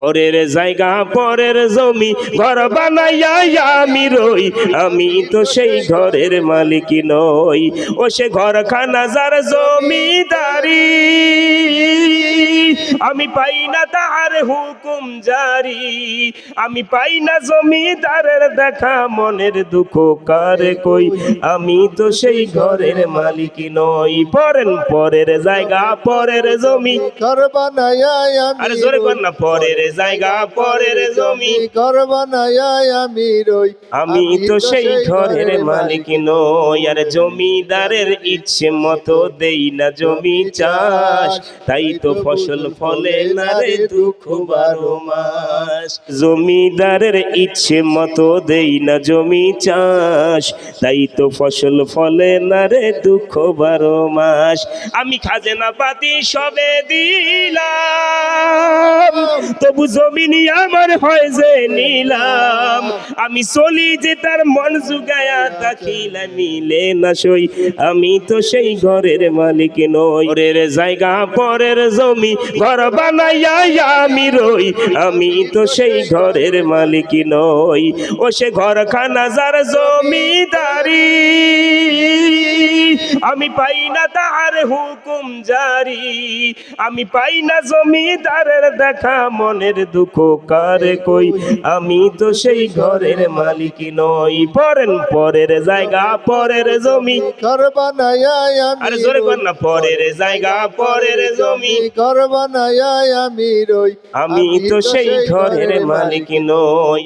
পরের জায়গা, পরের জমি, ঘর বানাইয়া আমি রই। আমি তো সেই ঘরের মালিক নই। ও সে ঘরখানা যার জমিদারি। আমি পাই না তাহার হুকুম জারি। আমি পাই না জমিদারের দেখা মনের দুঃখ কারে কই? আমি তো সেই ঘরের মালিক নই পরেন পরের জায়গা পরের জমি। ঘর বানায়া আরে জোরে কর না পরের জায়গা পরের জমি। ঘর বানায়া আমি রই। আমি তো সেই ঘরের মালিক নই আর জমিদারের ইচ্ছে মতো দেই না জমি চাষ। তাই তো ফসল ফলে না রে দুঃখ বারো মাস। জমিদারের ইচ্ছে মতো দেই না জমি চাষ, তাই তো ফসল ফলে না রে দুঃখ বারো মাস। আমি খাজনা পাতি সবে দিলাম। তবু জমিনি আমার হয় যে নিলাম। আমি চলি যে তার মন জুগায়া দাখিলা মিলে না সই। আমি তো সেই ঘরের মালিক নই। পরের জায়গা, পরের জমি, ঘর বানাইয়া আমি রই। আমি তো সেই ঘরের মালিক নই। ও সে ঘরখানা যার জমিদারি। আমি পাই না তাহার হুকুম জারি। আমি পাই না জমিদারের দেখা মনের দুঃখ কারে কই? আমি তো সেই ঘরের মালিক নই। পরেন পরের জায়গা পরের জমি। ঘর বানায়া আমি আরে জোরে কর না পরের জায়গা পরের জমি। ঘর বানায়া আমি রই। আমি তো সেই ঘরের মালিক। নই।